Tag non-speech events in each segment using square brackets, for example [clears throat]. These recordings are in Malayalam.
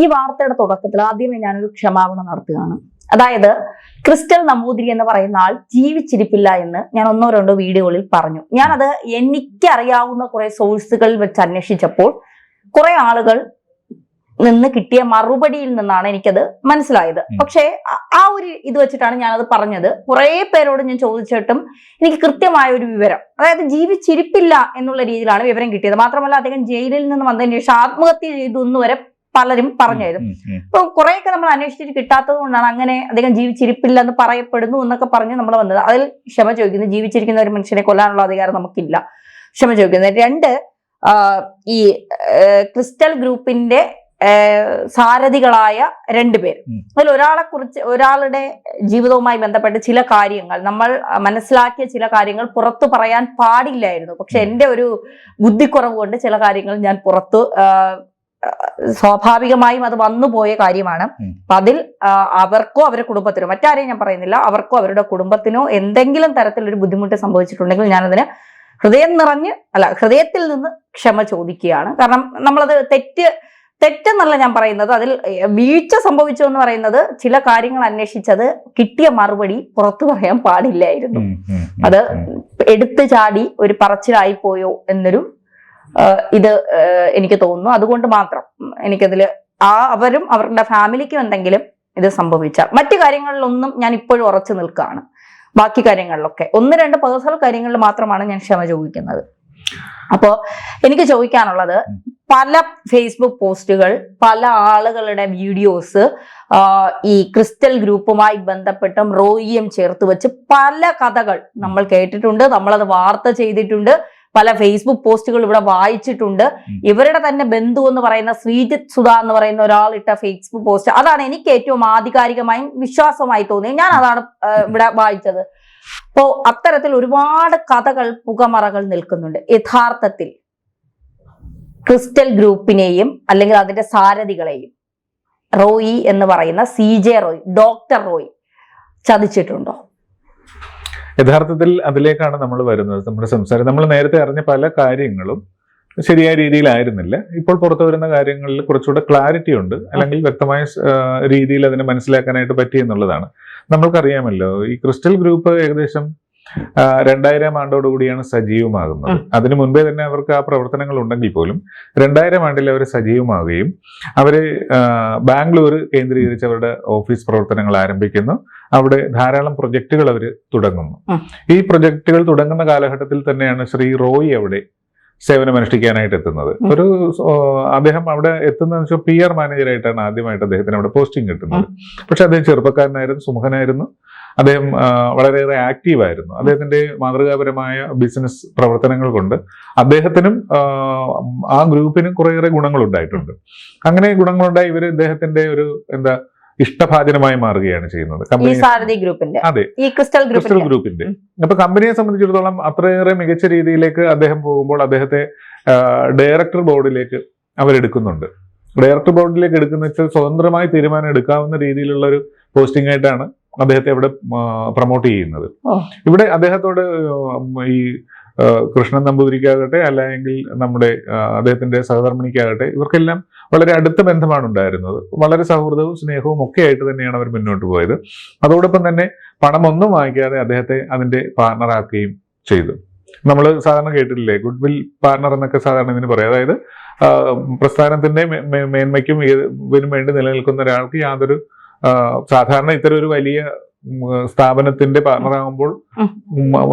ഈ വാർത്തയുടെ തുടക്കത്തിൽ ആദ്യമേ ഞാനൊരു ക്ഷമാപണം നടത്തുകയാണ്. അതായത് ക്രിസ്റ്റൽ നമ്പൂതിരി എന്ന് പറയുന്ന ആൾ ജീവിച്ചിരിപ്പില്ല എന്ന് ഞാൻ ഒന്നോ രണ്ടോ വീഡിയോകളിൽ പറഞ്ഞു. ഞാനത് എനിക്കറിയാവുന്ന കുറെ സോഴ്സുകളിൽ വെച്ച് അന്വേഷിച്ചപ്പോൾ കുറെ ആളുകൾ നിന്ന് കിട്ടിയ മറുപടിയിൽ നിന്നാണ് എനിക്കത് മനസ്സിലായത്. പക്ഷേ ആ- ആ ഒരു ഇത് വെച്ചിട്ടാണ് ഞാനത് പറഞ്ഞത്. കുറെ പേരോട് ഞാൻ ചോദിച്ചിട്ടും എനിക്ക് കൃത്യമായ ഒരു വിവരം അതായത് ജീവിച്ചിരിപ്പില്ല എന്നുള്ള രീതിയിലാണ് വിവരം കിട്ടിയത്. മാത്രമല്ല അദ്ദേഹം ജയിലിൽ നിന്ന് വന്നതിന് ശേഷം ആത്മഹത്യ ചെയ്തു എന്ന് വരെ പലരും പറഞ്ഞായിരുന്നു തരും കുറെയൊക്കെ നമ്മൾ അന്വേഷിച്ചിട്ട് കിട്ടാത്തത് കൊണ്ടാണ് അങ്ങനെ അദ്ദേഹം ജീവിച്ചിരിപ്പില്ല എന്ന് പറയപ്പെടുന്നു എന്നൊക്കെ പറഞ്ഞ് നമ്മൾ വന്നത്. അതിൽ ക്ഷമ ചോദിക്കുന്നു. ജീവിച്ചിരിക്കുന്ന ഒരു മനുഷ്യനെ കൊല്ലാനുള്ള അധികാരം നമുക്കില്ല. ക്ഷമ ചോദിക്കുന്നത് രണ്ട് ഈ ക്രിസ്റ്റൽ ഗ്രൂപ്പിന്റെ സാരഥികളായ രണ്ടുപേർ പേർ. അതിൽ ഒരാളെ കുറിച്ച് ഒരാളുടെ ജീവിതവുമായി ബന്ധപ്പെട്ട് ചില കാര്യങ്ങൾ നമ്മൾ മനസ്സിലാക്കിയ ചില കാര്യങ്ങൾ പുറത്തു പറയാൻ പാടില്ലായിരുന്നു. പക്ഷെ എന്റെ എന്റെ ഒരു ബുദ്ധിക്കുറവ് കൊണ്ട് ചില കാര്യങ്ങൾ ഞാൻ പുറത്തു സ്വാഭാവികമായും അത് വന്നുപോയ കാര്യമാണ്. അപ്പൊ അതിൽ അവർക്കോ അവരുടെ കുടുംബത്തിനോ മറ്റാരെയും ഞാൻ പറയുന്നില്ല അവർക്കോ അവരുടെ കുടുംബത്തിനോ എന്തെങ്കിലും തരത്തിലൊരു ബുദ്ധിമുട്ട് സംഭവിച്ചിട്ടുണ്ടെങ്കിൽ ഞാനതിന് ഹൃദയം നിറഞ്ഞ് അല്ല ഹൃദയത്തിൽ നിന്ന് ക്ഷമ ചോദിക്കുകയാണ്. കാരണം നമ്മളത് തെറ്റ് തെറ്റെന്നല്ല ഞാൻ പറയുന്നത്. അതിൽ വീഴ്ച സംഭവിച്ചു എന്ന് പറയുന്നത് ചില കാര്യങ്ങൾ അന്വേഷിച്ചത് കിട്ടിയ മറുപടി പുറത്തു പറയാൻ പാടില്ലായിരുന്നു. അത് എടുത്തു ചാടി ഒരു പറച്ചിലായി പോയോ എന്നൊരു ഇത് എനിക്ക് തോന്നുന്നു. അതുകൊണ്ട് മാത്രം എനിക്കതിൽ ആ അവരും അവരുടെ ഫാമിലിക്കും എന്തെങ്കിലും ഇത് സംഭവിച്ചാൽ മറ്റു കാര്യങ്ങളിലൊന്നും ഞാൻ ഇപ്പോഴും ഉറച്ചു നിൽക്കുകയാണ്. ബാക്കി കാര്യങ്ങളിലൊക്കെ. ഒന്ന് രണ്ട് പേഴ്സണൽ കാര്യങ്ങളിൽ മാത്രമാണ് ഞാൻ ക്ഷമ ചോദിക്കുന്നത്. അപ്പോ എനിക്ക് ചോദിക്കാനുള്ളത് പല ഫേസ്ബുക്ക് പോസ്റ്റുകൾ പല ആളുകളുടെ വീഡിയോസ് ഈ ക്രിസ്റ്റൽ ഗ്രൂപ്പുമായി ബന്ധപ്പെട്ടും റോയിയും ചേർത്ത് വെച്ച് പല കഥകൾ നമ്മൾ കേട്ടിട്ടുണ്ട്. നമ്മളത് വാർത്ത ചെയ്തിട്ടുണ്ട്. പല ഫേസ്ബുക്ക് പോസ്റ്റുകൾ ഇവിടെ വായിച്ചിട്ടുണ്ട്. ഇവരുടെ തന്നെ ബന്ധു എന്ന് പറയുന്ന ശ്രീജിത് സുധ എന്ന് പറയുന്ന ഒരാൾ ഇട്ട ഫേസ്ബുക്ക് പോസ്റ്റ് അതാണ് എനിക്ക് ഏറ്റവും ആധികാരികമായും വിശ്വാസമായി തോന്നിയത്. ഞാൻ അതാണ് ഇവിടെ വായിച്ചത്. അപ്പോ അത്തരത്തിൽ ഒരുപാട് കഥകൾ പുകമറകൾ നിൽക്കുന്നുണ്ട്. യഥാർത്ഥത്തിൽ ക്രിസ്റ്റൽ ഗ്രൂപ്പിനെയും അല്ലെങ്കിൽ അതിന്റെ സാരഥികളെയും റോയി എന്ന് പറയുന്ന C J Roy doctor Roy ചതിച്ചിട്ടുണ്ടോ? യഥാർത്ഥത്തിൽ അതിലേക്കാണ് നമ്മൾ വരുന്നത്. നമ്മുടെ സംസാരം. നമ്മൾ നേരത്തെ അറിഞ്ഞ പല കാര്യങ്ങളും ശരിയായ രീതിയിലായിരുന്നില്ല. ഇപ്പോൾ പുറത്തു വരുന്ന കാര്യങ്ങളിൽ കുറച്ചുകൂടെ ക്ലാരിറ്റി ഉണ്ട്. അല്ലെങ്കിൽ വ്യക്തമായ രീതിയിൽ അതിനെ മനസ്സിലാക്കാനായിട്ട് പറ്റി എന്നുള്ളതാണ്. നമ്മൾക്കറിയാമല്ലോ ഈ ക്രിസ്റ്റൽ ഗ്രൂപ്പ് ഏകദേശം രണ്ടായിരം ആണ്ടോടുകൂടിയാണ് സജീവമാകുന്നത്. അതിനു മുൻപേ തന്നെ അവർക്ക് ആ പ്രവർത്തനങ്ങൾ ഉണ്ടെങ്കിൽ പോലും രണ്ടായിരം ആണ്ടിൽ അവർ സജീവമാവുകയും അവർ ബാംഗ്ലൂർ കേന്ദ്രീകരിച്ച് അവരുടെ ഓഫീസ് പ്രവർത്തനങ്ങൾ ആരംഭിക്കുന്നു. അവിടെ ധാരാളം പ്രൊജക്ടുകൾ അവർ തുടങ്ങുന്നു. ഈ പ്രൊജക്ടുകൾ തുടങ്ങുന്ന കാലഘട്ടത്തിൽ തന്നെയാണ് ശ്രീ റോയി അവിടെ സേവനമനുഷ്ഠിക്കാനായിട്ട് എത്തുന്നത്. ഒരു അദ്ദേഹം അവിടെ എത്തുന്നതെന്ന് വെച്ചാൽ പി ആർ മാനേജറായിട്ടാണ് ആദ്യമായിട്ട് അദ്ദേഹത്തിന് അവിടെ പോസ്റ്റിംഗ് കിട്ടുന്നത്. പക്ഷെ അദ്ദേഹം ചെറുപ്പക്കാരനായിരുന്നു സുമുഖനായിരുന്നു അദ്ദേഹം വളരെയേറെ ആക്റ്റീവ് ആയിരുന്നു അദ്ദേഹത്തിന്റെ മാതൃകാപരമായ ബിസിനസ് പ്രവർത്തനങ്ങൾ കൊണ്ട് അദ്ദേഹത്തിനും ആ, ആ ഗ്രൂപ്പിനും കുറേയേറെ ഗുണങ്ങളുണ്ടായിട്ടുണ്ട്. അങ്ങനെ ഗുണങ്ങളുണ്ടായി ഇവർ ഇദ്ദേഹത്തിന്റെ ഒരു എന്താ ഇഷ്ടഭാജനമായി മാറുകയാണ് ചെയ്യുന്നത്. കമ്പനി ഗ്രൂപ്പിന്റെ. അതെ. ഈ ക്രിസ്റ്റൽ ക്രിസ്റ്റൽ ഗ്രൂപ്പിന്റെ. അപ്പൊ കമ്പനിയെ സംബന്ധിച്ചിടത്തോളം അത്രയേറെ മികച്ച രീതിയിലേക്ക് അദ്ദേഹം പോകുമ്പോൾ അദ്ദേഹത്തെ ഡയറക്ടർ ബോർഡിലേക്ക് അവരെടുക്കുന്നുണ്ട് ഡയറക്ടർ ബോർഡിലേക്ക് എടുക്കുന്ന വെച്ചാൽ സ്വതന്ത്രമായി തീരുമാനം എടുക്കാവുന്ന രീതിയിലുള്ള ഒരു പോസ്റ്റിംഗ് ആയിട്ടാണ് അദ്ദേഹത്തെ അവിടെ പ്രൊമോട്ട് ചെയ്യുന്നത്. ഇവിടെ അദ്ദേഹത്തോട് ഈ കൃഷ്ണൻ നമ്പൂതിരിക്കാകട്ടെ അല്ലെങ്കിൽ നമ്മുടെ അദ്ദേഹത്തിന്റെ സഹധർമ്മിണിക്കാകട്ടെ ഇവർക്കെല്ലാം വളരെ അടുത്ത ബന്ധമാണ് ഉണ്ടായിരുന്നത്. വളരെ സൗഹൃദവും സ്നേഹവും ഒക്കെ ആയിട്ട് തന്നെയാണ് അവർ മുന്നോട്ട് പോയത്. അതോടൊപ്പം തന്നെ പണമൊന്നും വാങ്ങിക്കാതെ അദ്ദേഹത്തെ അതിന്റെ പാർട്ണറാക്കുകയും ചെയ്തു. നമ്മൾ സാധാരണ കേട്ടിട്ടില്ലേ ഗുഡ് വിൽ പാർട്ണർ എന്നൊക്കെ സാധാരണ ഇതിന് പറയും. അതായത് പ്രസ്ഥാനത്തിന്റെ മേന്മയ്ക്കും വേണ്ടി നിലനിൽക്കുന്ന ഒരാൾക്ക് യാതൊരു സാധാരണ ഇത്തരം ഒരു വലിയ സ്ഥാപനത്തിന്റെ പാർട്ണറാകുമ്പോൾ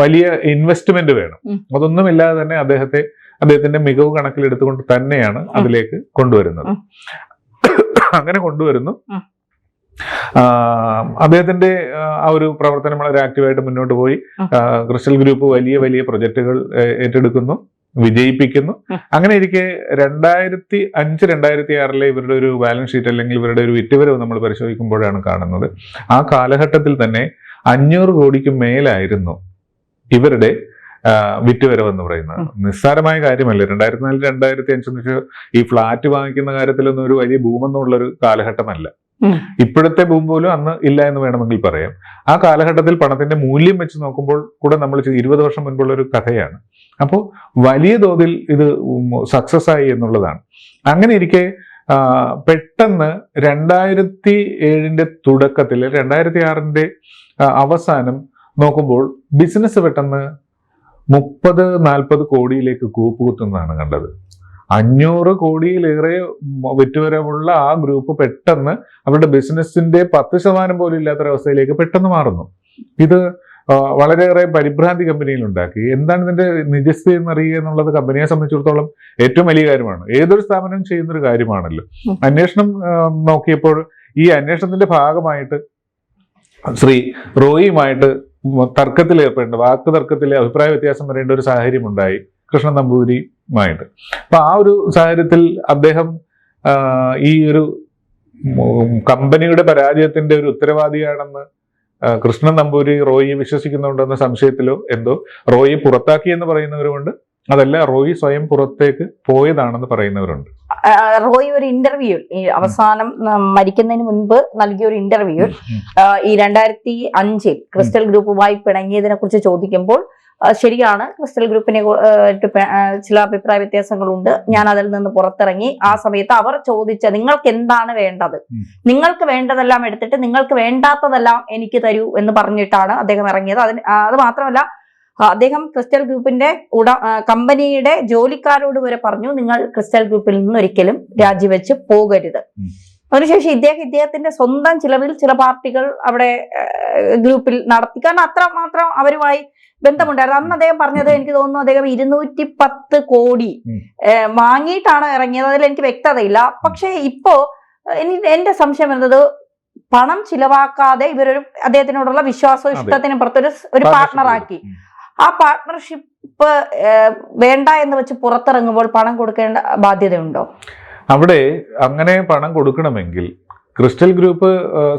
വലിയ ഇൻവെസ്റ്റ്മെന്റ് വേണം. അതൊന്നും അതൊന്നുമില്ലാതെ തന്നെ അദ്ദേഹത്തെ അദ്ദേഹത്തിന്റെ മികവ് കണക്കിലെടുത്തുകൊണ്ട് തന്നെയാണ് അതിലേക്ക് കൊണ്ടുവരുന്നത്. അങ്ങനെ കൊണ്ടുവരുന്നു. അദ്ദേഹത്തിന്റെ ആ, ആ ഒരു പ്രവർത്തനം വളരെ ആക്റ്റീവായിട്ട് മുന്നോട്ട് പോയി. ക്രിസ്റ്റൽ ഗ്രൂപ്പ് വലിയ വലിയ പ്രൊജക്ടുകൾ ഏറ്റെടുക്കുന്നു. വിജയിപ്പിക്കുന്നു. അങ്ങനെ ഇരിക്കെ രണ്ടായിരത്തി അഞ്ച് രണ്ടായിരത്തി ആറിലെ ഇവരുടെ ഒരു ബാലൻസ് ഷീറ്റ് അല്ലെങ്കിൽ ഇവരുടെ ഒരു വിറ്റുവരവ് നമ്മൾ പരിശോധിക്കുമ്പോഴാണ് കാണുന്നത്. ആ കാലഘട്ടത്തിൽ തന്നെ അഞ്ഞൂറ് കോടിക്ക് മേലായിരുന്നു ഇവരുടെ വിറ്റുവരവ് എന്ന് പറയുന്നത്. നിസ്സാരമായ കാര്യമല്ല? രണ്ടായിരത്തി നാല് രണ്ടായിരത്തി അഞ്ചെന്ന് വെച്ചാൽ ഈ ഫ്ലാറ്റ് വാങ്ങിക്കുന്ന കാര്യത്തിലൊന്നും ഒരു വലിയ ഭൂമെന്നുള്ള ഒരു കാലഘട്ടമല്ല. ഇപ്പോഴത്തെ ഭൂം പോലും അന്ന് ഇല്ല എന്ന് വേണമെങ്കിൽ പറയാം. ആ കാലഘട്ടത്തിൽ പണത്തിന്റെ മൂല്യം വെച്ച് നോക്കുമ്പോൾ കൂടെ നമ്മൾ ഇരുപത് വർഷം മുൻപുള്ള ഒരു കഥയാണ്. അപ്പോൾ വലിയ തോതിൽ ഇത് സക്സസ് ആയി എന്നുള്ളതാണ്. അങ്ങനെ ഇരിക്കെ പെട്ടെന്ന് രണ്ടായിരത്തി ഏഴിന്റെ തുടക്കത്തിൽ രണ്ടായിരത്തി ആറിന്റെ അവസാനം നോക്കുമ്പോൾ ബിസിനസ് പെട്ടെന്ന് മുപ്പത് നാൽപ്പത് കോടിയിലേക്ക് കൂപ്പുകുത്തുന്നതാണ് കണ്ടത്. അഞ്ഞൂറ് കോടിയിലേറെ വിറ്റുവരവുള്ള ആ ഗ്രൂപ്പ് പെട്ടെന്ന് അവരുടെ ബിസിനസിന്റെ പത്ത് ശതമാനം പോലും ഇല്ലാത്തൊരവസ്ഥയിലേക്ക് പെട്ടെന്ന് മാറുന്നു. ഇത് വളരെയേറെ പരിഭ്രാന്തി കമ്പനിയിൽ ഉണ്ടാക്കി. എന്താണ് ഇതിന്റെ നിജസ്ഥിതി എന്നറിയുക എന്നുള്ളത് കമ്പനിയെ സംബന്ധിച്ചിടത്തോളം ഏറ്റവും വലിയ കാര്യമാണ്. ഏതൊരു സ്ഥാപനം ചെയ്യുന്ന ഒരു കാര്യമാണല്ലോ. അന്വേഷണം നോക്കിയപ്പോൾ ഈ അന്വേഷണത്തിന്റെ ഭാഗമായിട്ട് ശ്രീ റോയിയുമായിട്ട് തർക്കത്തിൽ ഏർപ്പെടേണ്ട വാക്ക് തർക്കത്തിൽ അഭിപ്രായ വ്യത്യാസം വരേണ്ട ഒരു സാഹചര്യം ഉണ്ടായി കൃഷ്ണൻ നമ്പൂതിരിയുമായിട്ട്. അപ്പൊ ആ ഒരു സാഹചര്യത്തിൽ അദ്ദേഹം ഈ ഒരു കമ്പനിയുടെ പരാജയത്തിന്റെ ഒരു ഉത്തരവാദിയാണെന്ന് കൃഷ്ണൻ നമ്പൂരി റോയിയെ വിശ്വസിക്കുന്നുണ്ടെന്ന സംശയത്തിലോ എന്തോ റോയി പുറത്താക്കി എന്ന് പറയുന്നവരുമുണ്ട്. അതല്ല റോയി സ്വയം പുറത്തേക്ക് പോയതാണെന്ന് പറയുന്നവരുണ്ട്. റോയി ഒരു ഇന്റർവ്യൂ അവസാനം മരിക്കുന്നതിന് മുൻപ് നൽകിയ ഒരു ഇന്റർവ്യൂ ഈ രണ്ടായിരത്തി അഞ്ചിൽ ക്രിസ്റ്റൽ ഗ്രൂപ്പുമായി പിണങ്ങിയതിനെ കുറിച്ച് ചോദിക്കുമ്പോൾ ശരിയാണ്. ക്രിസ്റ്റൽ ഗ്രൂപ്പിനെ ചില അഭിപ്രായ വ്യത്യാസങ്ങളുണ്ട്. ഞാൻ അതിൽ നിന്ന് പുറത്തിറങ്ങി ആ സമയത്ത് അവർ ചോദിച്ച നിങ്ങൾക്ക് എന്താണ് വേണ്ടത്? നിങ്ങൾക്ക് വേണ്ടതെല്ലാം എടുത്തിട്ട് നിങ്ങൾക്ക് വേണ്ടാത്തതെല്ലാം എനിക്ക് തരൂ എന്ന് പറഞ്ഞിട്ടാണ് അദ്ദേഹം ഇറങ്ങിയത്. അതിന് അത് മാത്രമല്ല അദ്ദേഹം ക്രിസ്റ്റൽ ഗ്രൂപ്പിന്റെ ഉട കമ്പനിയുടെ ജോലിക്കാരോട് വരെ പറഞ്ഞു നിങ്ങൾ ക്രിസ്റ്റൽ ഗ്രൂപ്പിൽ നിന്ന് ഒരിക്കലും രാജിവെച്ച് പോകരുത്. അതിനുശേഷം ഇദ്ദേഹം ഇദ്ദേഹത്തിന്റെ സ്വന്തം ചിലവിൽ ചില പാർട്ടികൾ അവിടെ ഗ്രൂപ്പിൽ നടത്തി കാരണം അത്ര മാത്രം അവരുമായി ബന്ധമുണ്ടായിരുന്നു അന്ന് അദ്ദേഹം പറഞ്ഞത് എനിക്ക് തോന്നുന്നു അദ്ദേഹം ഇരുന്നൂറ്റി പത്ത് കോടി. വാങ്ങിയിട്ടാണ് ഇറങ്ങിയത് അതിൽ എനിക്ക് വ്യക്തതയില്ല പക്ഷെ ഇപ്പോ എന്റെ സംശയം എന്നത് പണം ചിലവാക്കാതെ ഇവരൊരു അദ്ദേഹത്തിനോടുള്ള വിശ്വാസവും. ഇഷ്ടത്തിനും പുറത്തൊരു ഒരു പാർട്ട്ണറാക്കി. ആ പാർട്ട്ണർഷിപ്പ് വേണ്ട എന്ന് വെച്ച് പുറത്തിറങ്ങുമ്പോൾ പണം കൊടുക്കേണ്ട ബാധ്യതയുണ്ടോ അവിടെ അങ്ങനെ പണം കൊടുക്കണമെങ്കിൽ ക്രിസ്റ്റൽ ഗ്രൂപ്പ്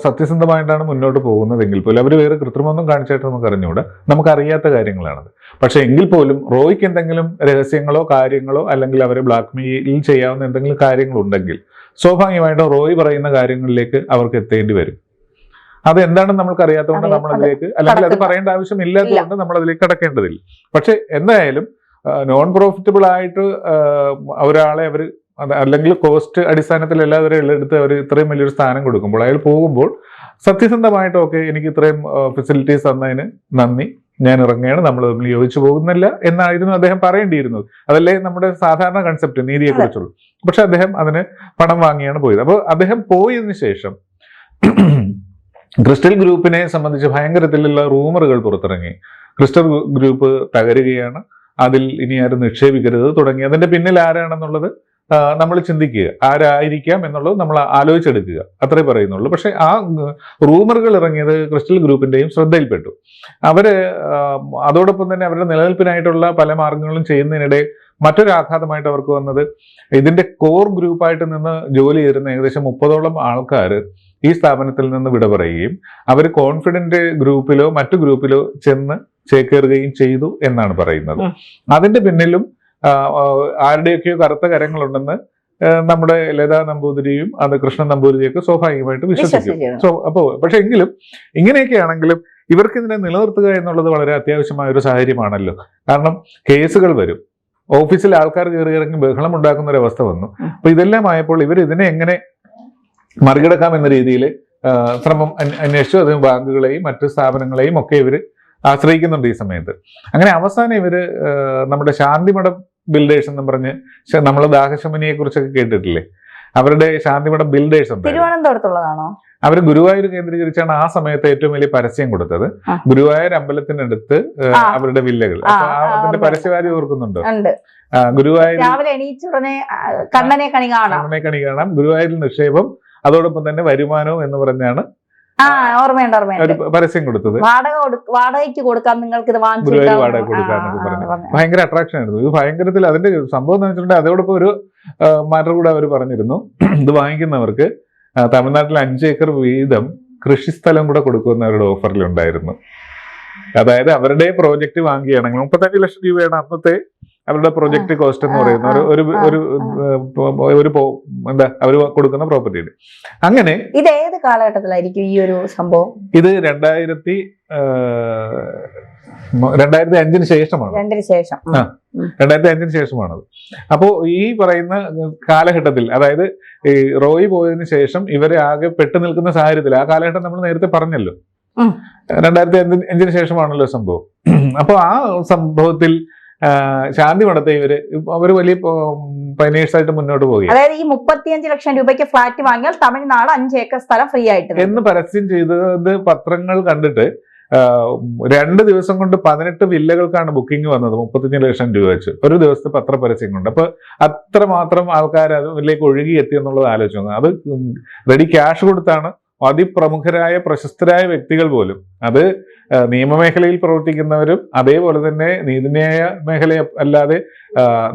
സത്യസന്ധമായിട്ടാണ് മുന്നോട്ട് പോകുന്നതെങ്കിൽ പോലും അവർ വേറെ കൃത്രിമൊന്നും കാണിച്ചായിട്ട് നമുക്ക് അറിഞ്ഞുകൂടാ. നമുക്കറിയാത്ത കാര്യങ്ങളാണത്. പക്ഷെ എങ്കിൽ പോലും റോയ്ക്ക് എന്തെങ്കിലും രഹസ്യങ്ങളോ കാര്യങ്ങളോ അല്ലെങ്കിൽ അവരെ ബ്ലാക്ക് മെയിൽ ചെയ്യാവുന്ന എന്തെങ്കിലും കാര്യങ്ങളുണ്ടെങ്കിൽ സ്വാഭാവികമായിട്ടും റോയ് പറയുന്ന കാര്യങ്ങളിലേക്ക് അവർക്ക് എത്തേണ്ടി വരും. അത് എന്താണെന്ന് നമ്മൾക്ക് അറിയാത്തതുകൊണ്ട് അറിയാം. നമ്മൾ അതിലേക്ക് അല്ലെങ്കിൽ അത് പറയേണ്ട ആവശ്യം ഇല്ലാത്തതുകൊണ്ട് നമ്മൾ അതിലേക്ക് കടക്കേണ്ടതില്ല. പക്ഷെ എന്തായാലും നോൺ പ്രോഫിറ്റബിൾ ആയിട്ട് ഒരാളെ അവർ അല്ലെങ്കിൽ കോസ്റ്റ് അടിസ്ഥാനത്തിൽ എല്ലാവരും എടുത്ത് അവർ ഇത്രയും വലിയൊരു സ്ഥാനം കൊടുക്കുമ്പോൾ അയാൾ പോകുമ്പോൾ സത്യസന്ധമായിട്ട് ഓക്കെ എനിക്ക് ഇത്രയും ഫെസിലിറ്റീസ് തന്നതിന് നന്ദി. ഞാൻ ഇറങ്ങുകയാണ് നമ്മൾ തമ്മിൽ യോജിച്ചു പോകുന്നില്ല എന്നായിരുന്നു അദ്ദേഹം പറയേണ്ടിയിരുന്നത്. അതല്ലേ നമ്മുടെ സാധാരണ കൺസെപ്റ്റ് നീതിയെ കുറിച്ചുള്ളൂ പക്ഷെ അദ്ദേഹം അതിന് പണം വാങ്ങിയാണ് പോയത്. അപ്പോൾ അദ്ദേഹം പോയതിനു ശേഷം [clears throat] ക്രിസ്റ്റൽ ഗ്രൂപ്പിനെ സംബന്ധിച്ച് ഭയങ്കരത്തിലുള്ള റൂമറുകൾ പുറത്തിറങ്ങി. ക്രിസ്റ്റൽ ഗ്രൂപ്പ് തകരുകയാണ്. അതിൽ ഇനി ആരും നിക്ഷേപിക്കരുത് തുടങ്ങി. അതിന്റെ പിന്നിൽ ആരാണെന്നുള്ളത് നമ്മൾ ചിന്തിക്കുക. ആരായിരിക്കാം എന്നുള്ളത് നമ്മൾ ആലോചിച്ചെടുക്കുക. അത്രേ പറയുന്നുള്ളൂ. പക്ഷെ ആ റൂമറുകൾ ഇറങ്ങിയത് ക്രിസ്റ്റൽ ഗ്രൂപ്പിന്റെയും ശ്രദ്ധയിൽപ്പെട്ടു. അവർ അതോടൊപ്പം തന്നെ അവരുടെ നിലനിൽപ്പിനായിട്ടുള്ള പല മാർഗങ്ങളും ചെയ്യുന്നതിനിടെ മറ്റൊരു ആഘാതമായിട്ട് അവർക്ക് വന്നത് ഇതിന്റെ കോർ ഗ്രൂപ്പായിട്ട് നിന്ന് ജോലി ചെയ്യുന്ന ഏകദേശം മുപ്പതോളം ആൾക്കാർ ഈ സ്ഥാപനത്തിൽ നിന്ന് വിട പറയുകയും അവർ കോൺഫിഡന്റ് ഗ്രൂപ്പിലോ മറ്റു ഗ്രൂപ്പിലോ ചെന്ന് ചേക്കേറുകയും ചെയ്തു എന്നാണ് പറയുന്നത്. അതിന്റെ അതിന്റെ പിന്നിലും ആരുടെയൊക്കെയോ കറുത്ത കരങ്ങളുണ്ടെന്ന് നമ്മുടെ ലതാ നമ്പൂതിരിയും അത് കൃഷ്ണൻ നമ്പൂതിരിയൊക്കെ സ്വാഭാവികമായിട്ട് വിശ്വസിക്കും. സോ അപ്പോൾ പക്ഷെ എങ്കിലും ഇങ്ങനെയൊക്കെ ആണെങ്കിലും ഇവർക്ക് ഇതിനെ നിലനിർത്തുക എന്നുള്ളത് വളരെ അത്യാവശ്യമായ ഒരു സാഹചര്യമാണല്ലോ. കാരണം കേസുകൾ വരും. ഓഫീസിൽ ആൾക്കാർ കയറി ഇറങ്ങി ബഹളം ഉണ്ടാക്കുന്ന ഒരു അവസ്ഥ വന്നു. അപ്പൊ ഇതെല്ലാം ആയപ്പോൾ ഇവർ ഇതിനെ എങ്ങനെ മറികടക്കാം എന്ന രീതിയിൽ ശ്രമം അന്വ- അന്വേഷിച്ചു. അത് ബാങ്കുകളെയും മറ്റ് സ്ഥാപനങ്ങളെയും ഒക്കെ ഇവർ ആശ്രയിക്കുന്നുണ്ട് ഈ സമയത്ത്. അങ്ങനെ അവസാനം ഇവർ നമ്മുടെ ശാന്തിമഠം ബിൽഡേഴ്സ് എന്ന് പറഞ്ഞ് നമ്മൾ ദാഹശമനിയെ കുറിച്ചൊക്കെ കേട്ടിട്ടില്ലേ? അവരുടെ ശാന്തിമഠം ബിൽഡേഴ്സ് ഉണ്ട് തിരുവനന്തപുരത്തുള്ളതാണോ? അവർ ഗുരുവായൂർ കേന്ദ്രീകരിച്ചാണ് ആ സമയത്ത് ഏറ്റവും വലിയ പരസ്യം കൊടുത്തത്. ഗുരുവായൂർ അമ്പലത്തിനടുത്ത് അവരുടെ വില്ലകൾ. അപ്പൊ അതിന്റെ പരസ്യകാര്യം പരസ്യവാരി ഓർക്കുന്നുണ്ടോ? ഗുരുവായൂർ രാവിലെ എണീച്ചുടനെ കണ്ണനെ കണി കാണാം. കണ്ണനെ കണി കാണാം. ഗുരുവായൂരിൽ നിക്ഷേപം അതോടൊപ്പം തന്നെ വരുമാനവും എന്ന് പറഞ്ഞാണ് ആ ഓർമ്മയുണ്ട് ഓർമ്മയുണ്ട്. പരസ്യം കൊടുത്തത്. വാടക വാടകയ്ക്ക് കൊടുക്കാം നിങ്ങൾക്ക് ഇത് വാങ്ങിച്ചു വാടക കൊടുക്കാന്നൊക്കെ പറഞ്ഞു. പറഞ്ഞു. ഭയങ്കര അട്രാക്ഷൻ ആയിരുന്നു. ഇത് ഭയങ്കരത്തിൽ അതിന്റെ സംഭവം എന്ന് വെച്ചിട്ടുണ്ടെങ്കിൽ അതോടൊപ്പം ഒരു മാറ്റർ കൂടെ അവർ പറഞ്ഞിരുന്നു. ഇത് വാങ്ങിക്കുന്നവർക്ക് തമിഴ്നാട്ടിൽ അഞ്ച് ഏക്കർ വീതം കൃഷിസ്ഥലം കൂടെ കൊടുക്കുമെന്ന് അവരുടെ ഓഫറിൽ ഉണ്ടായിരുന്നു അതായത് അവരുടെ പ്രോജക്റ്റ് വാങ്ങിയാണെങ്കിൽ മുപ്പത്തഞ്ച് ലക്ഷം രൂപയാണ് അന്നത്തെ അവരുടെ പ്രൊജക്ട് കോസ്റ്റ് എന്ന് പറയുന്ന ഒരു ഒരു ഒരു എന്താ അവർ കൊടുക്കുന്ന പ്രോപ്പർട്ടിയുടെ അങ്ങനെ ഇത് ഏത് കാലഘട്ടത്തിലായിരിക്കും ഈ ഒരു സംഭവം? ഇത് രണ്ടായിരത്തി രണ്ടായിരത്തി അഞ്ചിന് ശേഷമാണ്. രണ്ടായിരത്തി അഞ്ചിന് ശേഷമാണത്. അപ്പോൾ ഈ പറയുന്ന കാലഘട്ടത്തിൽ അതായത് ഈ റോയി പോയതിനു ശേഷം ഇവരെ ആകെ പെട്ടു നിൽക്കുന്ന സാഹചര്യത്തിൽ ആ കാലഘട്ടം നമ്മൾ നേരത്തെ പറഞ്ഞല്ലോ. രണ്ടായിരത്തി അഞ്ച് അഞ്ചിന് ശേഷമാണല്ലോ സംഭവം. അപ്പോൾ ആ സംഭവത്തിൽ ശാന്തി മഠത്തെ ഇവർ അവർ വലിയ ആയിട്ട് മുന്നോട്ട് പോകും അതായത് ഈ മുപ്പത്തിയഞ്ച് ലക്ഷം രൂപയ്ക്ക് ഫ്ലാറ്റ് വാങ്ങിയാൽ തമിഴ്നാട് അഞ്ച് ഏക്കർ സ്ഥലം ഫ്രീ ആയിട്ട് എന്ന് പരസ്യം ചെയ്തത് പത്രങ്ങൾ കണ്ടിട്ട് രണ്ട് ദിവസം കൊണ്ട് പതിനെട്ട് വില്ലകൾക്കാണ് ബുക്കിംഗ് വന്നത് മുപ്പത്തഞ്ച് ലക്ഷം രൂപ വെച്ച്. ഒരു ദിവസത്തെ പത്ര പരസ്യം കൊണ്ട്. അപ്പൊ അത്രമാത്രം ആൾക്കാർ അതിലേക്ക് ഒഴുകി എത്തി എന്നുള്ളത് ആലോചിച്ചു അത് റെഡി ക്യാഷ് കൊടുത്താണ് അതിപ്രമുഖരായ പ്രശസ്തരായ വ്യക്തികൾ പോലും. അത് നിയമമേഖലയിൽ പ്രവർത്തിക്കുന്നവരും അതേപോലെ തന്നെ നീതിന്യായ മേഖല അല്ലാതെ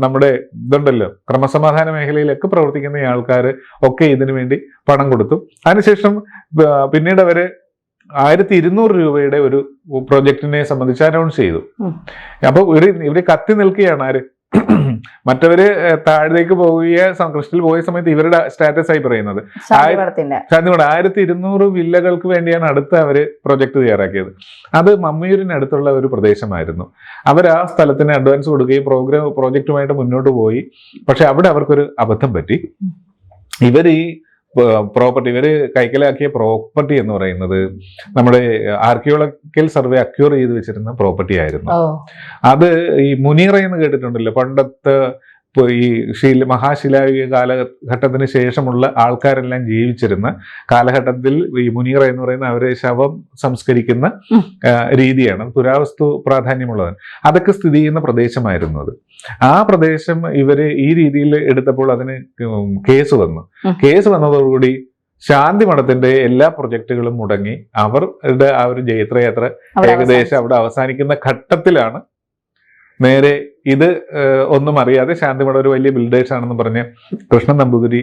നമ്മുടെ ഇതുണ്ടല്ലോ ക്രമസമാധാന മേഖലയിലൊക്കെ പ്രവർത്തിക്കുന്ന ആൾക്കാർ ഒക്കെ ഇതിനു വേണ്ടി പണം കൊടുത്തു. അതിനുശേഷം പിന്നീട് അവർ ആയിരത്തി ഇരുന്നൂറ് രൂപയുടെ ഒരു പ്രൊജക്ടിനെ സംബന്ധിച്ച് അനൗൺസ് ചെയ്തു. അപ്പോൾ അപ്പൊ ഇവർ ഇവർ കത്തി നിൽക്കുകയാണ് ആര്? മറ്റവര് താഴേക്ക് പോയ കൃഷ്ണിൽ പോയ സമയത്ത് ഇവരുടെ സ്റ്റാറ്റസ് ആയി പറയുന്നത്. ശാന്തിമഠം ആയിരത്തി ഇരുന്നൂറ് വില്ലകൾക്ക് വേണ്ടിയാണ് അടുത്ത അവർ പ്രൊജക്ട് തയ്യാറാക്കിയത്. അത് മമ്മൂരിനടുത്തുള്ള ഒരു പ്രദേശമായിരുന്നു. അവർ ആ സ്ഥലത്തിന് അഡ്വാൻസ് കൊടുക്കുകയും പ്രോഗ്രാം പ്രോജക്റ്റുമായിട്ട് മുന്നോട്ട് പോയി. പക്ഷെ അവിടെ അവർക്കൊരു അബദ്ധം പറ്റി. ഇവർ ഈ പ്രോപ്പർട്ടി ഇവർ കൈക്കലാക്കിയ പ്രോപ്പർട്ടി എന്ന് പറയുന്നത് നമ്മുടെ ആർക്കിയോളജിക്കൽ സർവേ അക്യൂർ ചെയ്ത് വെച്ചിരുന്ന പ്രോപ്പർട്ടി ആയിരുന്നു. അത് ഈ മുനീറ എന്ന് കേട്ടിട്ടുണ്ടല്ലോ പണ്ടത്തെ ഇപ്പൊ ഈ ശീല മഹാശിലായുഗ കാലഘട്ടത്തിന് ശേഷമുള്ള ആൾക്കാരെല്ലാം ജീവിച്ചിരുന്ന കാലഘട്ടത്തിൽ ഈ മുനീറ എന്ന് പറയുന്ന അവരെ ശവം സംസ്കരിക്കുന്ന രീതിയാണ് പുരാവസ്തു പ്രാധാന്യമുള്ളതാണ് അതൊക്കെ സ്ഥിതി ചെയ്യുന്ന പ്രദേശമായിരുന്നു അത്. ആ പ്രദേശം ഇവർ ഈ രീതിയിൽ എടുത്തപ്പോൾ അതിന് കേസ് വന്നു. കേസ് വന്നതോടുകൂടി ശാന്തി മഠത്തിന്റെ എല്ലാ പ്രൊജക്ടുകളും മുടങ്ങി. അവരുടെ ആ ഒരു ജയത്രയാത്ര ഏകദേശം അവിടെ അവസാനിക്കുന്ന ഘട്ടത്തിലാണ് നേരെ ഇത് ഒന്നും അറിയാതെ ശാന്തിമഠ ഒരു വലിയ ബിൽഡേഴ്സ് ആണെന്ന് പറഞ്ഞ് കൃഷ്ണൻ നമ്പൂതിരി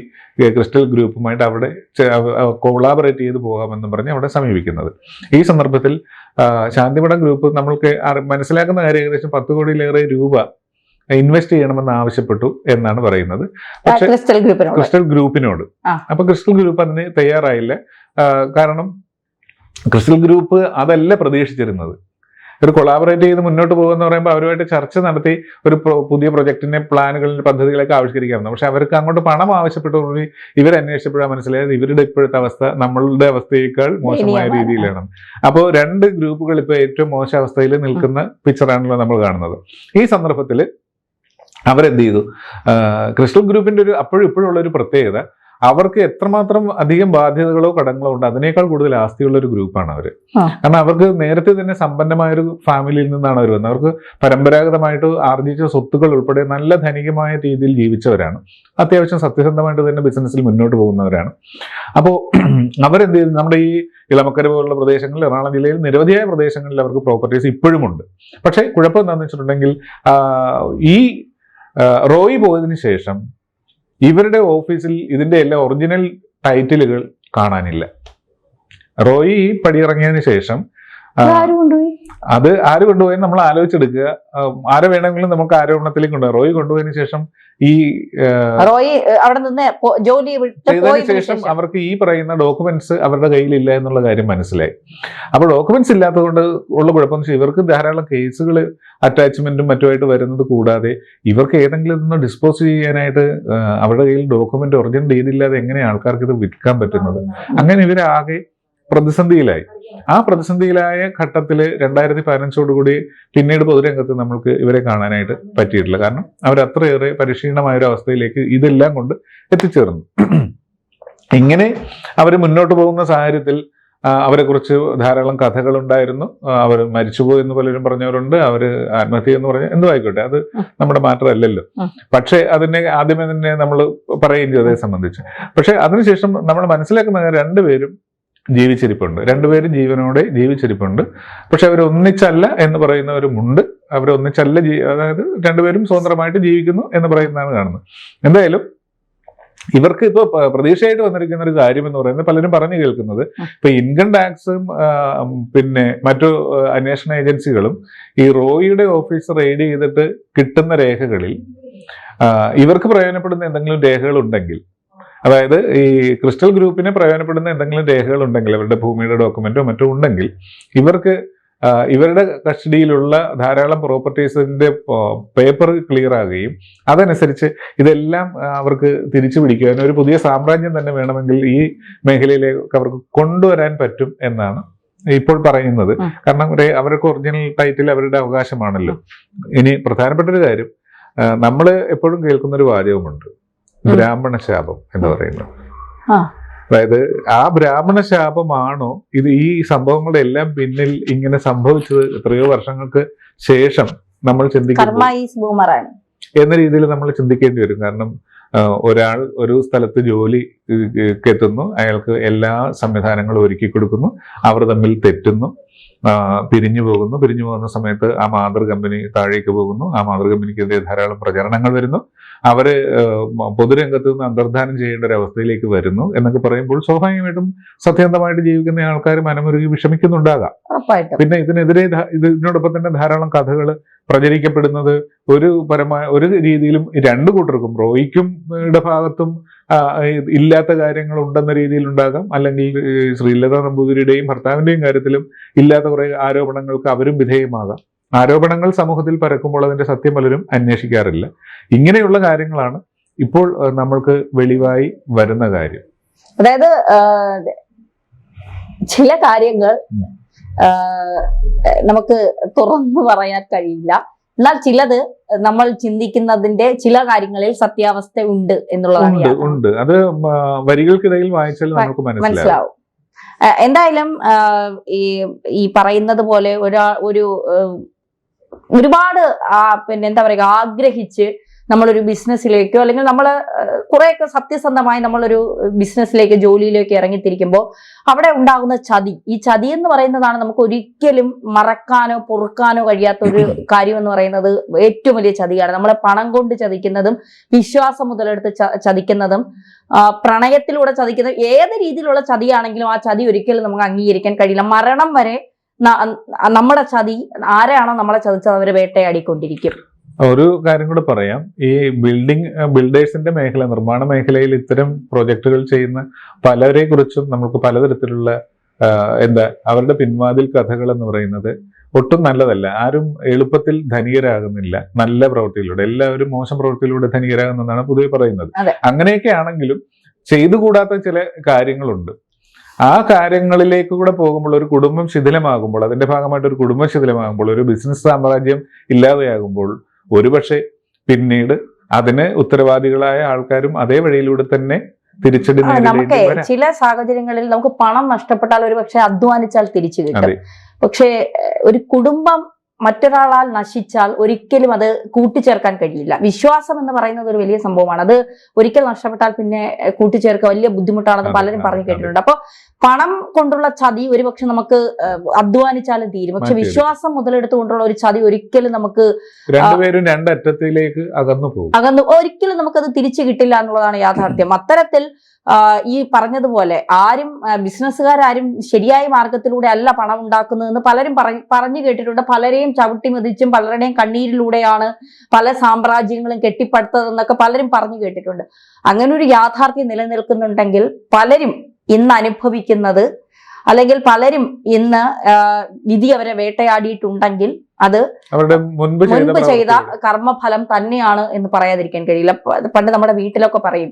ക്രിസ്റ്റൽ ഗ്രൂപ്പുമായിട്ട് അവിടെ കൊളാബറേറ്റ് ചെയ്ത് പോകാമെന്ന് പറഞ്ഞ് അവിടെ സമീപിക്കുന്നത്. ഈ സന്ദർഭത്തിൽ ശാന്തിമട ശാന്തിമഠം ഗ്രൂപ്പ് നമ്മൾക്ക് മനസ്സിലാക്കുന്ന കാര്യം ഏകദേശം പത്ത് കോടിയിലേറെ രൂപ ഇൻവെസ്റ്റ് ചെയ്യണമെന്ന് ആവശ്യപ്പെട്ടു എന്നാണ് പറയുന്നത്. പക്ഷെ ക്രിസ്റ്റൽ ഗ്രൂപ്പിനോട്. അപ്പൊ ക്രിസ്റ്റൽ ഗ്രൂപ്പ് അതിന് തയ്യാറായില്ല. കാരണം ക്രിസ്റ്റൽ ഗ്രൂപ്പ് അതല്ല പ്രതീക്ഷിച്ചിരുന്നത്. ഒരു കൊളാബറേറ്റ് ചെയ്ത് മുന്നോട്ട് പോകുമെന്ന് പറയുമ്പോൾ അവരുമായിട്ട് ചർച്ച നടത്തി ഒരു പുതിയ പ്രൊജക്ടിന്റെ പ്ലാനുകളിൽ പദ്ധതികളൊക്കെ ആവിഷ്കരിക്കാറുണ്ട്. പക്ഷെ അവർക്ക് അങ്ങോട്ട് പണം ആവശ്യപ്പെട്ടതോടുകൂടി ഇവർ അന്വേഷിച്ചപ്പോഴാണ് മനസ്സിലായത് ഇവരുടെ ഇപ്പോഴത്തെ അവസ്ഥ നമ്മളുടെ അവസ്ഥയേക്കാൾ മോശമായ രീതിയിലാണ്. അപ്പോൾ രണ്ട് ഗ്രൂപ്പുകൾ ഇപ്പോൾ ഏറ്റവും മോശം അവസ്ഥയിൽ നിൽക്കുന്ന പിക്ചറാണല്ലോ നമ്മൾ കാണുന്നത്. ഈ സന്ദർഭത്തിൽ അവരെന്ത് ചെയ്തു? ക്രിസ്റ്റൽ ഗ്രൂപ്പിന്റെ ഒരു അപ്പോഴും ഇപ്പോഴുള്ള ഒരു പ്രത്യേകത അവർക്ക് എത്രമാത്രം അധികം ബാധ്യതകളോ കടങ്ങളോ ഉണ്ട് അതിനേക്കാൾ കൂടുതൽ ആസ്തിയുള്ള ഒരു ഗ്രൂപ്പാണ് അവർ കാരണം അവർക്ക് നേരത്തെ തന്നെ സമ്പന്നമായ ഒരു ഫാമിലിയിൽ നിന്നാണ് അവർ വന്നത്. അവർക്ക് പരമ്പരാഗതമായിട്ട് ആർജിച്ച സ്വത്തുക്കൾ ഉൾപ്പെടെ നല്ല ധനികമായ രീതിയിൽ ജീവിച്ചവരാണ്. അത്യാവശ്യം സത്യസന്ധമായിട്ട് തന്നെ ബിസിനസ്സിൽ മുന്നോട്ട് പോകുന്നവരാണ്. അപ്പോൾ [clears throat] അവരെന്ത് ചെയ്തു? നമ്മുടെ ഈ ഇളമക്കര പോലുള്ള പ്രദേശങ്ങളിൽ എറണാകുളം ജില്ലയിൽ നിരവധിയായ പ്രദേശങ്ങളിൽ അവർക്ക് പ്രോപ്പർട്ടീസ് ഇപ്പോഴും ഉണ്ട്. പക്ഷേ കുഴപ്പം എന്താണെന്ന് വെച്ചിട്ടുണ്ടെങ്കിൽ ഈ റോയി പോയതിനു ശേഷം ഇവരുടെ ഓഫീസിൽ ഇതിന്റെ എല്ലാ ഒറിജിനൽ ടൈറ്റിലുകൾ കാണാനില്ല. റോയി പടിയിറങ്ങിയതിന് ശേഷം അത് ആര് കൊണ്ടുപോയി നമ്മൾ ആലോചിച്ചെടുക്കുക. ആരെ വേണമെങ്കിലും നമുക്ക് ആരോപണത്തിലേക്ക് കൊണ്ടുപോകാം റോയി കൊണ്ടുപോയതിനു ശേഷം ഈ റോയി അവിടെ നിന്ന് ജോലി ചെയ്തതിനു ശേഷം. അവർക്ക് ഈ പറയുന്ന ഡോക്യുമെന്റ്സ് അവരുടെ കയ്യിലില്ല എന്നുള്ള കാര്യം മനസ്സിലായി. അപ്പോൾ ഡോക്യുമെന്റ്സ് ഇല്ലാത്തതുകൊണ്ട് ഉള്ള കുഴപ്പം ഇവർക്ക് ധാരാളം കേസുകൾ അറ്റാച്ച്മെന്റും മറ്റുമായിട്ട് വരുന്നത് കൂടാതെ ഇവർക്ക് ഏതെങ്കിലും ഒന്ന് ഡിസ്പോസ് ചെയ്യാനായിട്ട് അവരുടെ കയ്യിൽ ഡോക്യുമെന്റ് ഒറിജിനൽ രീതിയില്ലാതെ എങ്ങനെയാണ് ആൾക്കാർക്ക് ഇത് വിൽക്കാൻ പറ്റുന്നത്? അങ്ങനെ ഇവരാകെ പ്രതിസന്ധിയിലായി. ആ പ്രതിസന്ധിയിലായ ഘട്ടത്തിൽ രണ്ടായിരത്തി പതിനഞ്ചോടുകൂടി പിന്നീട് പൊതുരംഗത്ത് നമ്മൾക്ക് ഇവരെ കാണാനായിട്ട് പറ്റിയിട്ടില്ല. കാരണം അവർ അത്രയേറെ പരിശീലനമായ ഒരു അവസ്ഥയിലേക്ക് ഇതെല്ലാം കൊണ്ട് എത്തിച്ചേർന്നു. ഇങ്ങനെ അവർ മുന്നോട്ട് പോകുന്ന സാഹചര്യത്തിൽ അവരെ കുറിച്ച് ധാരാളം കഥകളുണ്ടായിരുന്നു. അവർ മരിച്ചുപോയി എന്ന് പലരും പറഞ്ഞവരുണ്ട്. അവർ ആത്മഹത്യ എന്ന് പറഞ്ഞ എന്തോ ആയിക്കോട്ടെ. അത് നമ്മുടെ ഉം. പക്ഷേ അതിനെ ആദ്യമേ തന്നെ നമ്മൾ പറയുകയും ചെയ്തു അതേ സംബന്ധിച്ച്. പക്ഷെ അതിനുശേഷം നമ്മൾ മനസ്സിലാക്കുന്ന രണ്ടുപേരും ജീവിച്ചിരിപ്പുണ്ട്. രണ്ടുപേരും ജീവനോടെ ജീവിച്ചിരിപ്പുണ്ട്. പക്ഷെ അവർ ഒന്നിച്ചല്ല എന്ന് പറയുന്നവരുമുണ്ട്. അവർ ഒന്നിച്ചല്ല ജീ അതായത് രണ്ടുപേരും സ്വതന്ത്രമായിട്ട് ജീവിക്കുന്നു എന്ന് പറയുന്നതാണ് കാണുന്നത്. എന്തായാലും ഇവർക്ക് ഇപ്പോൾ പ്രതീക്ഷയായിട്ട് വന്നിരിക്കുന്ന ഒരു കാര്യം എന്ന് പറയുന്നത് പലരും പറഞ്ഞു കേൾക്കുന്നത്. ഇപ്പൊ ഇൻകം ടാക്സും പിന്നെ മറ്റു അന്വേഷണ ഏജൻസികളും ഈ റോയിയുടെ ഓഫീസ് റെയ്ഡ് ചെയ്തിട്ട് കിട്ടുന്ന രേഖകളിൽ ഇവർക്ക് പ്രയോജനപ്പെടുന്ന എന്തെങ്കിലും രേഖകൾ ഉണ്ടെങ്കിൽ അതായത് ഈ ക്രിസ്റ്റൽ ഗ്രൂപ്പിന് പ്രയോജനപ്പെടുന്ന എന്തെങ്കിലും രേഖകൾ ഉണ്ടെങ്കിൽ അവരുടെ ഭൂമിയുടെ ഡോക്യുമെന്റോ മറ്റോ ഉണ്ടെങ്കിൽ ഇവർക്ക് ഇവരുടെ കസ്റ്റഡിയിലുള്ള ധാരാളം പ്രോപ്പർട്ടീസിന്റെ പേപ്പർ ക്ലിയർ ആകുകയും അതനുസരിച്ച് ഇതെല്ലാം അവർക്ക് തിരിച്ചു പിടിക്കുവാനും ഒരു പുതിയ സാമ്രാജ്യം തന്നെ വേണമെങ്കിൽ ഈ മേഖലയിലേക്ക് അവർക്ക് കൊണ്ടുവരാൻ പറ്റും എന്നാണ് ഇപ്പോൾ പറയുന്നത്. കാരണം അവർക്ക് ഒറിജിനൽ ടൈറ്റിൽ അവരുടെ അവകാശമാണല്ലോ. ഇനി പ്രധാനപ്പെട്ട ഒരു കാര്യം നമ്മൾ എപ്പോഴും കേൾക്കുന്ന ഒരു വാചകമുണ്ട്. ബ്രാഹ്മണ ശാപം എന്ന് പറയുന്നത്. അതായത് ആ ബ്രാഹ്മണ ശാപമാണോ ഇത് ഈ സംഭവങ്ങളുടെ എല്ലാം പിന്നിൽ ഇങ്ങനെ സംഭവിച്ചത് എത്രയോ വർഷങ്ങൾക്ക് ശേഷം നമ്മൾ ബൂമറാൻ എന്ന രീതിയിൽ നമ്മൾ ചിന്തിക്കേണ്ടി വരും. കാരണം ഒരാൾ ഒരു സ്ഥലത്ത് ജോലി എത്തുന്നു അയാൾക്ക് എല്ലാ സംവിധാനങ്ങളും ഒരുക്കി കൊടുക്കുന്നു. അവർ തമ്മിൽ തെറ്റുന്നു. പിരിഞ്ഞു പോകുന്നു. പിരിഞ്ഞു പോകുന്ന സമയത്ത് ആ മാതൃ കമ്പനി താഴേക്ക് പോകുന്നു. ആ മാതൃ കമ്പനിക്കെതിരെ ധാരാളം പ്രചരണങ്ങൾ വരുന്നു. അവർ പൊതുരംഗത്ത് നിന്ന് അന്തർധാനം ചെയ്യേണ്ട ഒരു അവസ്ഥയിലേക്ക് വരുന്നു എന്നൊക്കെ പറയുമ്പോൾ സ്വാഭാവികമായിട്ടും സത്യാന്തമായിട്ട് ജീവിക്കുന്ന ആൾക്കാർ മനമുരുകി വിഷമിക്കുന്നുണ്ടാകാം. പിന്നെ ഇതിനെതിരെ ഇത് ഇതിനോടൊപ്പം തന്നെ ധാരാളം കഥകൾ പ്രചരിക്കപ്പെടുന്നത് ഒരു പരമായ ഒരു രീതിയിലും രണ്ടു കൂട്ടർക്കും റോയിക്കും ഭാഗത്തും ഇല്ലാത്ത കാര്യങ്ങൾ ഉണ്ടെന്ന രീതിയിൽ ഉണ്ടാകാം അല്ലെങ്കിൽ ശ്രീലത നമ്പൂതിരിയുടെയും ഭർത്താവിന്റെയും കാര്യത്തിലും ഇല്ലാത്ത കുറെ ആരോപണങ്ങൾക്ക് അവരും വിധേയമാകാം. ആരോപണങ്ങൾ സമൂഹത്തിൽ പരക്കുമ്പോൾ അതിന്റെ സത്യം പലരും അന്വേഷിക്കാറില്ല. ഇങ്ങനെയുള്ള കാര്യങ്ങളാണ് ഇപ്പോൾ നമ്മൾക്ക് വെളിവായി വരുന്ന കാര്യം. അതായത് ചില കാര്യങ്ങൾ നമുക്ക് തുറന്നു പറയാൻ കഴിയില്ല. എന്നാൽ ചിലത് നമ്മൾ ചിന്തിക്കുന്നതിന്റെ ചില കാര്യങ്ങളിൽ സത്യാവസ്ഥ ഉണ്ട് എന്നുള്ളതാണ് ഉണ്ട് അത് വരികൾക്കിടയിൽ വായിച്ചാൽ നമുക്ക് മനസ്സിലാവും. എന്തായാലും ഈ ഈ പറയുന്നത് പോലെ ഒരാ ഒരു ഒരുപാട് പിന്നെ എന്താ പറയുക ആഗ്രഹിച്ച് നമ്മളൊരു ബിസിനസ്സിലേക്കോ അല്ലെങ്കിൽ നമ്മൾ കുറെയൊക്കെ സത്യസന്ധമായി നമ്മളൊരു ബിസിനസ്സിലേക്ക് ജോലിയിലേക്ക് ഇറങ്ങിത്തിരിക്കുമ്പോൾ അവിടെ ഉണ്ടാകുന്ന ചതി. ഈ ചതി എന്ന് പറയുന്നതാണ് നമുക്ക് ഒരിക്കലും മറക്കാനോ പൊറുക്കാനോ കഴിയാത്ത ഒരു [laughs] കാര്യം എന്ന് പറയുന്നത് ഏറ്റവും വലിയ ചതിയാണ്. നമ്മളെ പണം കൊണ്ട് ചതിക്കുന്നതും വിശ്വാസം മുതലെടുത്ത് ചതിക്കുന്നതും പ്രണയത്തിലൂടെ ചതിക്കുന്നതും ഏത് രീതിയിലുള്ള ചതിയാണെങ്കിലും ആ ചതി ഒരിക്കലും നമുക്ക് അംഗീകരിക്കാൻ കഴിയില്ല. മരണം വരെ നമ്മുടെ ചതി ആരാണോ നമ്മളെ ചതിച്ചത് അവരെ വേട്ടയാടിക്കൊണ്ടിരിക്കും. ഒരു കാര്യം കൂടെ പറയാം. ഈ ബിൽഡിംഗ് ബിൽഡേഴ്സിന്റെ മേഖല നിർമ്മാണ മേഖലയിൽ ഇത്തരം പ്രോജക്റ്റുകൾ ചെയ്യുന്ന പലരെ കുറിച്ചും നമുക്ക് പലതരത്തിലുള്ള എന്താ അവരുടെ പിൻവാതിൽ കഥകൾ എന്ന് പറയുന്നത് ഒട്ടും നല്ലതല്ല. ആരും എളുപ്പത്തിൽ ധനികരാകുന്നില്ല. നല്ല പ്രവൃത്തിയിലൂടെ. എല്ലാവരും മോശം പ്രവൃത്തിയിലൂടെ ധനികരാകുന്നതാണ് പൊതുവെ പറയുന്നത്. അങ്ങനെയൊക്കെ ആണെങ്കിലും ചെയ്തുകൂടാത്ത ചില കാര്യങ്ങളുണ്ട്. ആ കാര്യങ്ങളിലേക്ക് കൂടെ പോകുമ്പോൾ ഒരു കുടുംബം ശിഥിലമാകുമ്പോൾ അതിന്റെ ഭാഗമായിട്ട് ഒരു കുടുംബം ശിഥിലമാകുമ്പോൾ ഒരു ബിസിനസ് സാമ്രാജ്യം ഇല്ലാതെയാകുമ്പോൾ ഒരുപക്ഷെ പിന്നീട് അതിന് ഉത്തരവാദികളായ ആൾക്കാരും അതേ വഴിയിലൂടെ തന്നെ തിരിച്ചടി നമുക്ക് ചില സാഹചര്യങ്ങളിൽ നമുക്ക് പണം നഷ്ടപ്പെട്ടാൽ ഒരു പക്ഷെ അധ്വാനിച്ചാൽ തിരിച്ചു കിട്ടും. പക്ഷേ ഒരു കുടുംബം മറ്റൊരാളാൽ നശിച്ചാൽ ഒരിക്കലും അത് കൂട്ടിച്ചേർക്കാൻ കഴിയില്ല. വിശ്വാസം എന്ന് പറയുന്നത് ഒരു വലിയ സംഭവമാണ്. അത് ഒരിക്കൽ നഷ്ടപ്പെട്ടാൽ പിന്നെ കൂട്ടിച്ചേർക്കുക വലിയ ബുദ്ധിമുട്ടാണെന്ന് പലരും പറഞ്ഞു കേട്ടിട്ടുണ്ട്. അപ്പൊ പണം കൊണ്ടുള്ള ചതി ഒരുപക്ഷെ നമുക്ക് അധ്വാനിച്ചാലും തീരും. പക്ഷെ. വിശ്വാസം മുതലെടുത്തുകൊണ്ടുള്ള ഒരു ചതി ഒരിക്കലും നമുക്ക് രണ്ടുപേരും രണ്ടറ്റത്തിലേക്ക് അകന്നു പോകും. അകന്നു ഒരിക്കലും നമുക്കത് തിരിച്ചു കിട്ടില്ല എന്നുള്ളതാണ് യാഥാർത്ഥ്യം. [clears throat] അത്തരത്തിൽ ഈ പറഞ്ഞതുപോലെ ആരും ബിസിനസ്സുകാരും ശരിയായ മാർഗത്തിലൂടെ അല്ല പണം ഉണ്ടാക്കുന്നതെന്ന് പലരും പറഞ്ഞു കേട്ടിട്ടുണ്ട്. പലരെയും ചവിട്ടി മതിച്ചും പലരുടെയും കണ്ണീരിലൂടെയാണ് പല സാമ്രാജ്യങ്ങളും കെട്ടിപ്പടുത്തതെന്നൊക്കെ പലരും പറഞ്ഞു കേട്ടിട്ടുണ്ട്. അങ്ങനെ ഒരു യാഥാർത്ഥ്യം നിലനിൽക്കുന്നുണ്ടെങ്കിൽ പലരും ഇന്ന് അനുഭവിക്കുന്നത് അല്ലെങ്കിൽ പലരും ഇന്ന് വിധി അവരെ വേട്ടയാടിയിട്ടുണ്ടെങ്കിൽ അത് അവരുടെ മുൻപ് ചെയ്ത. കർമ്മഫലം തന്നെയാണ് എന്ന് പറയാതിരിക്കാൻ കഴിയില്ല. പണ്ട് നമ്മുടെ വീട്ടിലൊക്കെ പറയും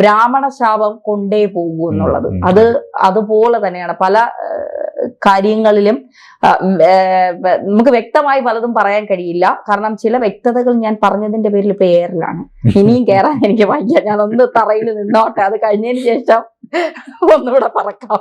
ബ്രാഹ്മണ ശാപം കൊണ്ടേ പോകൂ എന്നുള്ളത്. അത് അതുപോലെ തന്നെയാണ്. പല കാര്യങ്ങളിലും നമുക്ക് വ്യക്തമായി പലതും പറയാൻ കഴിയില്ല. കാരണം ചില വ്യക്തതകൾ ഞാൻ പറഞ്ഞതിന്റെ പേരിൽ ഇപ്പൊ എയറിലാണ് ഇനിയും കയറാൻ എനിക്ക് വയ്യ. ഞാൻ ഒന്ന് തറയിൽ നിന്നോട്ടെ. അത് കഴിഞ്ഞതിന് ശേഷം ഒന്നുകൂടെ പറക്കാം.